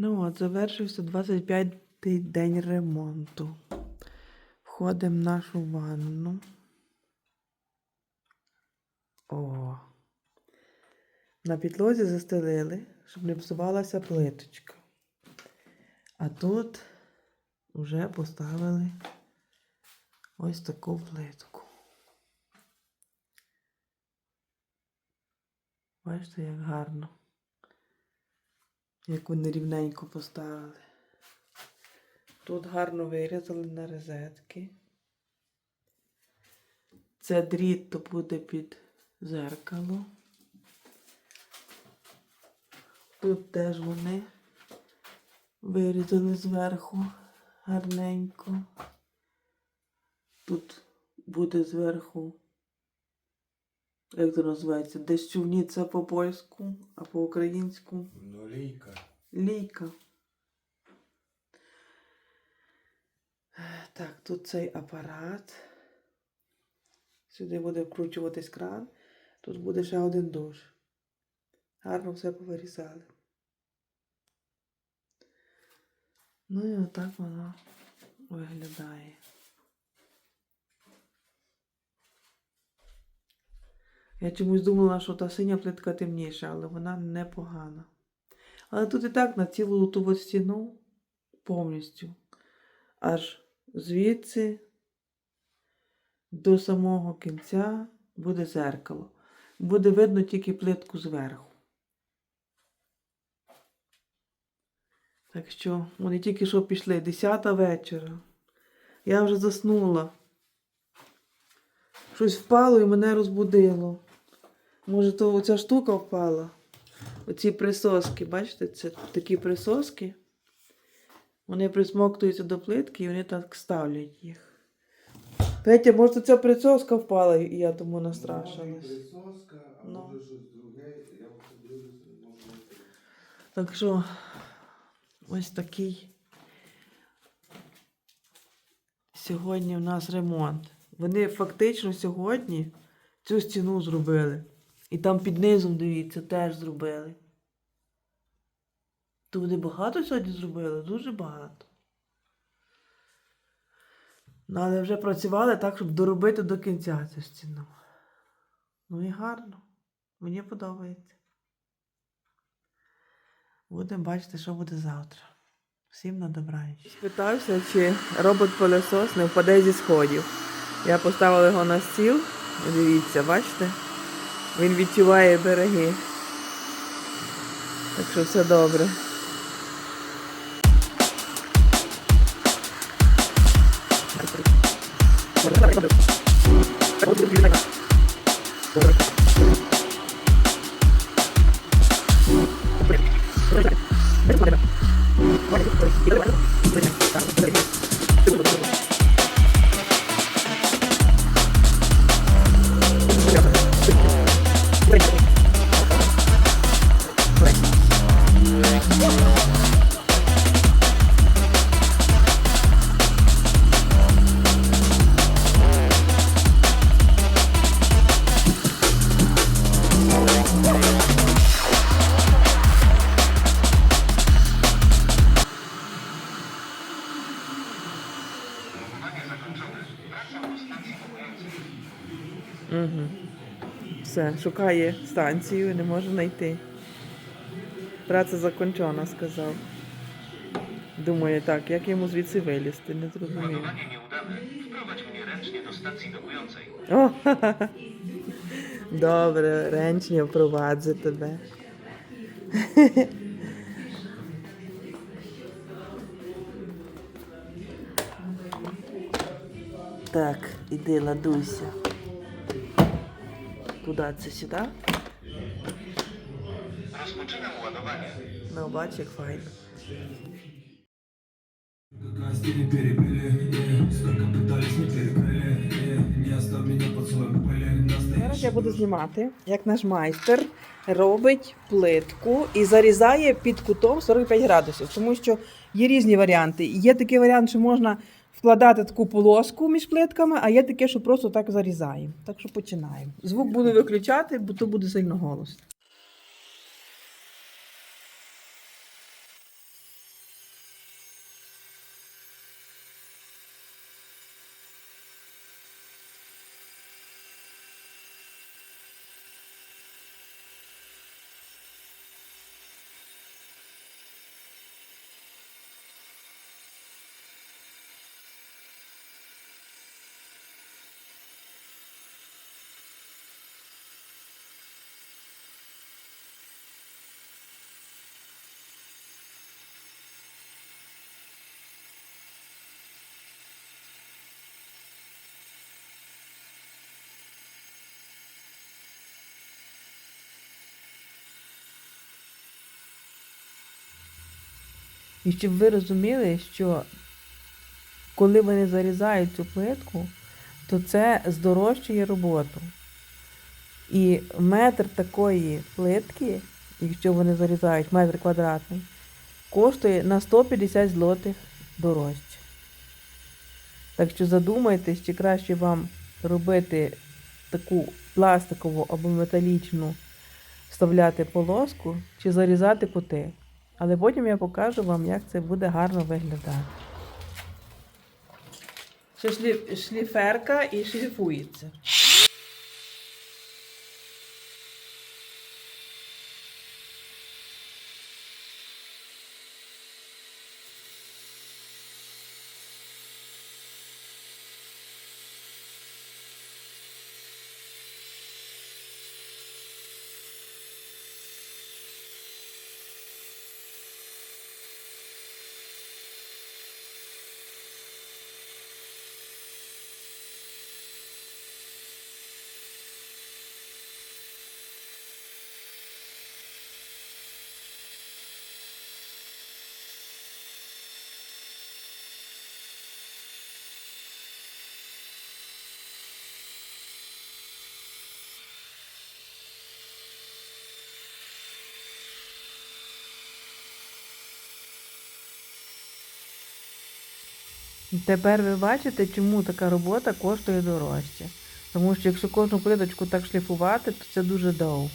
Ну от, завершився 25-й день ремонту. Входимо в нашу ванну. О. На підлозі застелили, щоб не псувалася плиточка. А тут вже поставили ось таку плитку. Бачите, як гарно. Як вони рівненько поставили. Тут гарно вирізали на розетки. Це дріт то буде під зеркало. Тут теж вони вирізали зверху гарненько. Тут буде зверху, як це називається, дещувниця по польську, а по українську Ну, лійка. лійка. Так, тут цей апарат. Сюди буде вкручуватись кран. Тут буде ще один душ. Гарно все повирізали. Ну і отак воно виглядає. Я чомусь думала, що та синя плитка темніша, але вона непогана. Але тут і так на цілу ту стіну повністю. Аж звідси до самого кінця буде зеркало. Буде видно тільки плитку зверху. Так що вони тільки що пішли 10 вечора. Я вже заснула. Щось впало і мене розбудило. Може, то оця штука впала. Оці присоски, бачите, це такі присоски. Вони присмоктуються до плитки і вони так ставлять їх. Петя, може, ця присоска впала, і я тому Може, настрашилась. присоска, а Ну. Так що ось такий сьогодні в нас ремонт. Вони фактично сьогодні цю стіну зробили. І там під низом, дивіться, теж зробили. То вони багато сьогодні зробили, дуже багато. Ну, але вже працювали так, щоб доробити до кінця цю стіну. Ну і гарно. Мені подобається. Будемо бачити, що буде завтра. Всім на добраніч. Спитався, чи робот-пилосос не впаде зі сходів. Я поставила його на стіл. Дивіться, бачите? Він відчуває береги. Так що все добре. Угу. Шукає станцію, і не може знайти. Праця закончена, сказав. Думає так, як йому звідси вилізти, не nieudane. Wprowadź mnie ręcznie do stacji dokującej. О, Добре, ренчня впровадзи тебе. Так, іди ладуйся Куди це сюди? Rozpoczynam ładowanie. Ну, бач, як файно. Костили перепили, э, столько пытались, не перекрыли, э, не оставь меня под слоем пыли. Зараз я Настоящий буду знімати, як наш майстер робить плитку і зарізає під кутом 45 градусів, тому що є різні варіанти. Є такий варіант, що можна вкладати таку полоску між плитками, а є таке, що просто так зарізаємо. Так що починаємо. Звук буду виключати, бо то буде сильно голосно. І щоб ви розуміли, що коли вони зарізають цю плитку, то це здорожчує роботу. І метр такої плитки, якщо вони зарізають метр квадратний, коштує на 150 злотих дорожче. Так що задумайтесь, чи краще вам робити таку пластикову або металічну вставляти полоску, чи зарізати кути. Але потім я покажу вам, як це буде гарно виглядати. Це шліферка і шліфується. Тепер ви бачите, чому така робота коштує дорожче. Тому що якщо кожну плиточку так шліфувати, то це дуже довго.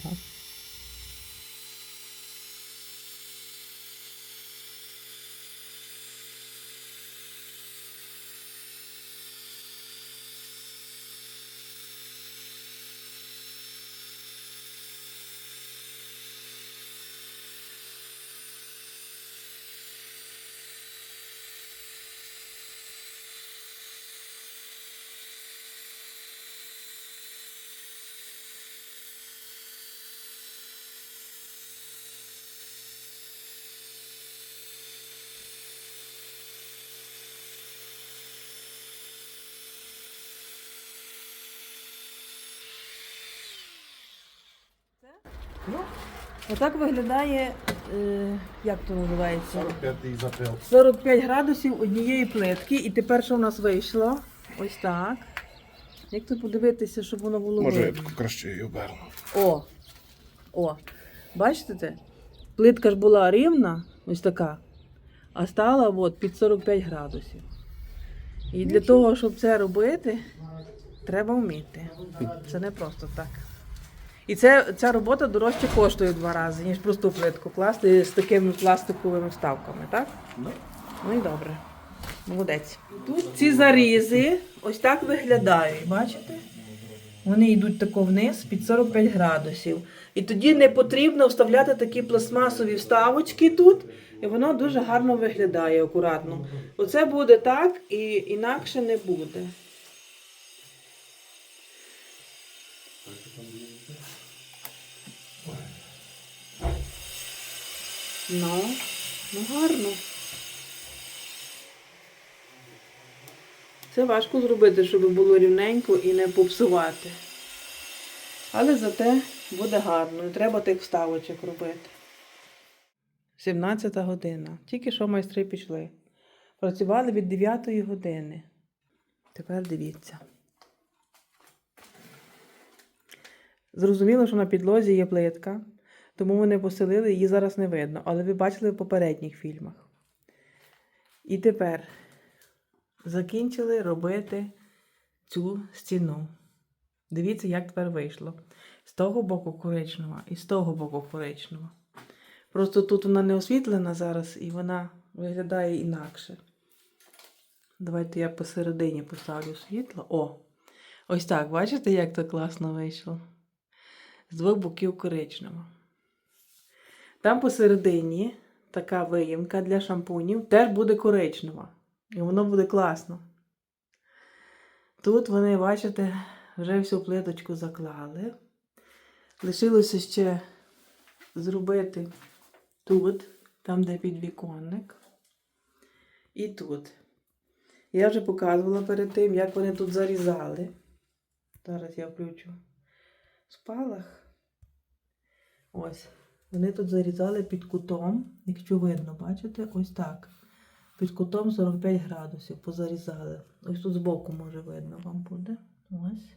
Отак виглядає, е, як то називається? 45-й запил. 45 градусів однієї плитки. І тепер що в нас вийшло? Ось так. Як це подивитися, щоб воно було Може, я видно? таку краще її оберну. О! О! Бачите це? Плитка ж була рівна, ось така, а стала от під 45 градусів. І для того, щоб це робити, треба вміти. Це не просто так. І це, ця робота дорожче коштує в два рази, ніж просту плитку класти з такими пластиковими вставками, так? Ну і добре. Молодець. Тут ці зарізи ось так виглядають, бачите? Вони йдуть тако вниз під 45 градусів. І тоді не потрібно вставляти такі пластмасові вставочки тут, і воно дуже гарно виглядає акуратно. Оце буде так і інакше не буде. Ну, ну гарно. Це важко зробити, щоб було рівненько і не попсувати. Але зате буде гарно. Не треба тих вставочок робити. 17 година. Тільки що майстри пішли. Працювали від 9 години. Тепер дивіться. Зрозуміло, що на підлозі є плитка, тому вони поселили, її зараз не видно. Але ви бачили в попередніх фільмах. І тепер закінчили робити цю стіну. Дивіться, як тепер вийшло. З того боку коричнева і з того боку коричнева. Просто тут вона не освітлена зараз і вона виглядає інакше. Давайте я посередині поставлю світло. О! Ось так, бачите, як це класно вийшло? З двох боків коричнева. Там посередині така виїмка для шампунів теж буде коричнева. І воно буде класно. Тут вони, бачите, вже всю плиточку заклали. Лишилося ще зробити тут, там, де підвіконник. І тут. Я вже показувала перед тим, як вони тут зарізали. Зараз я включу спалах. Ось. Вони тут зарізали під кутом, якщо видно, бачите, ось так. Під кутом 45 градусів позарізали. Ось тут збоку, може, видно вам буде. Ось.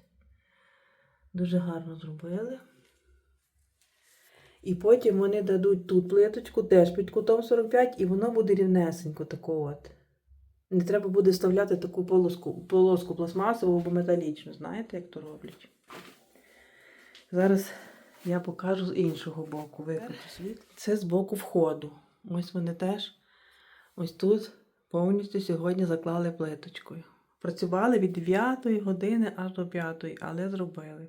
Дуже гарно зробили. І потім вони дадуть тут плиточку теж під кутом 45, і воно буде рівнесенько тако от. Не треба буде вставляти таку полоску, полоску пластмасову або металічну. Знаєте, як то роблять? Зараз я покажу з іншого боку. Виключу. Це з боку входу. Ось вони теж ось тут повністю сьогодні заклали плиточкою. Працювали від 9 години аж до 5, але зробили.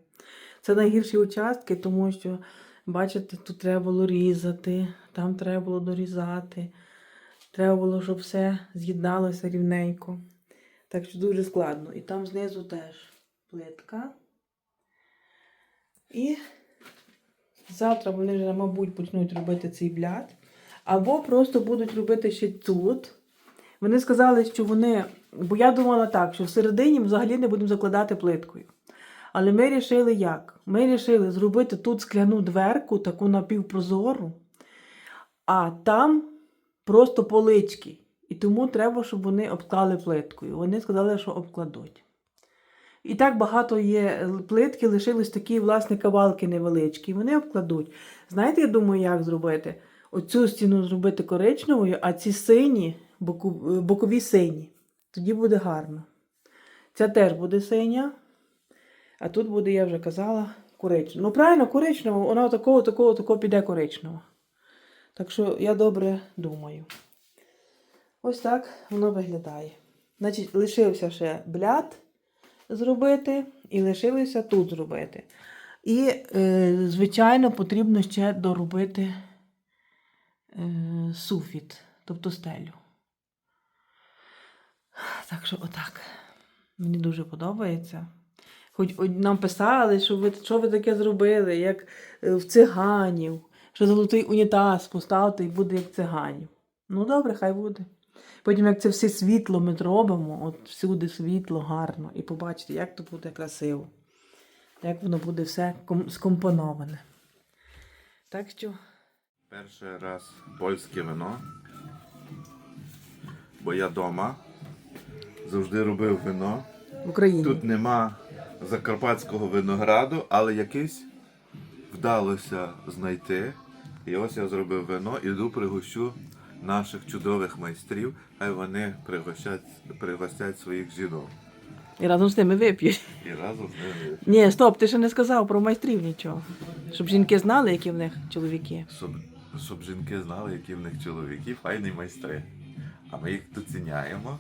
Це найгірші участки, тому що, бачите, тут треба було різати, там треба було дорізати. Треба було, щоб все з'єдналося рівненько. Так що дуже складно. І там знизу теж плитка. І завтра вони вже, мабуть, почнуть робити цей бляд. Або просто будуть робити ще тут. Вони сказали, що вони. Бо я думала так, що всередині ми взагалі не будемо закладати плиткою. Але ми вирішили як? Ми вирішили зробити тут скляну дверку, таку напівпрозору, а там просто полички. І тому треба, щоб вони обклали плиткою. Вони сказали, що обкладуть. І так багато є плитки, лишились такі, власне, кавалки невеличкі. Вони обкладуть. Знаєте, я думаю, як зробити? Оцю стіну зробити коричневою, а ці сині, боку- бокові сині. Тоді буде гарно. Ця теж буде синя, а тут буде, я вже казала, коричнева. Ну, правильно, коричнева, вона такого, такого, такого піде коричнева. Так що я добре думаю. Ось так воно виглядає. Значить, лишився ще бляд зробити, і лишилося тут зробити. І, е, звичайно, потрібно ще доробити е, суфіт, тобто стелю. Так що, отак. Мені дуже подобається. Хоч нам писали, що ви, що ви таке зробили, як е, в циганів, що золотий унітаз поставте і буде як циганів. Ну, добре, хай буде. Потім, як це все світло ми зробимо, от всюди світло гарно, і побачите, як то буде красиво. Як воно буде все скомпоноване. Так що. Перший раз польське вино. Бо я вдома завжди робив вино. В Україні. Тут нема закарпатського винограду, але якийсь вдалося знайти. І ось я зробив вино, іду пригощу наших чудових майстрів, хай вони пригощать, пригостять своїх жінок. І разом з ними вип'ють. І разом з ними, Ні, стоп, ти ще не сказав про майстрів нічого. Щоб жінки знали, які в них чоловіки. щоб, щоб жінки знали, які в них чоловіки, файні майстри. А ми їх доціняємо.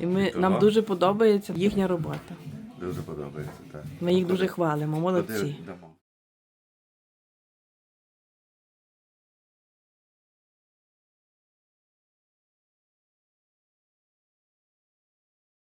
І ми, Ага. нам дуже подобається їхня робота. Дуже подобається, так. Ми їх дуже хвалимо, молодці. Ходи.